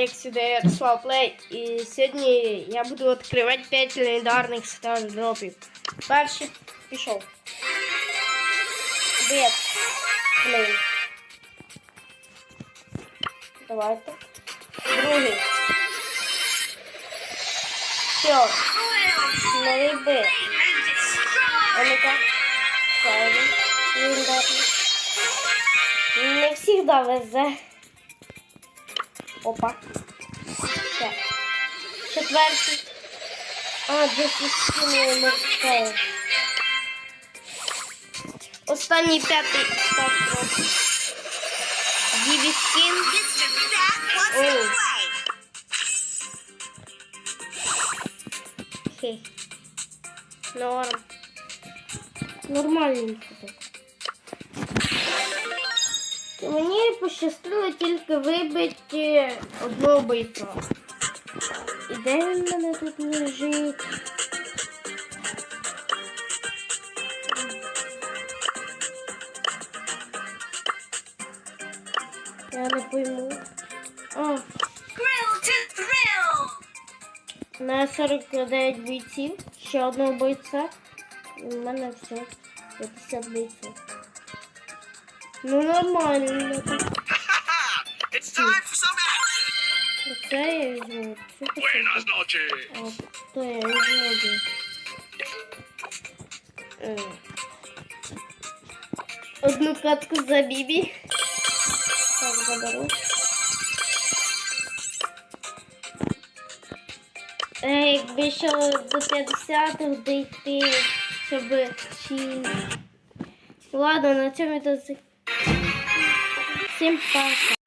як сюди Ярослав Плей. І сьогодні я буду відкривати 5 легендарних стардропів. Перший пішов. Бет. Плей. Давайте. Другий. Все. Новий бет. А ну-ка. Ще один. Легендарний. Не всегда везе. Опа. Все. Четвертий. А, десь скинули морське. Останній п'ятий став трохи. Діві скін. Mr. Fat wants to Oh. play. Хе. Норм. Нормальненько так. Пощастило тільки вибити одного бойця. І де він в мене тут лежить? Я не пойму. Thrill. на 49 бойців, ще одного бойця. І в мене все. 50 бойців. Ну нормально. Оце я візьму. Це Buenas таке. noches! А, то я візьму. Е. Одну катку за Бібі. Так, заберу. Е, якби ще до 50-х дійти, щоб чи... Ладно, на цьому це... Всім пока.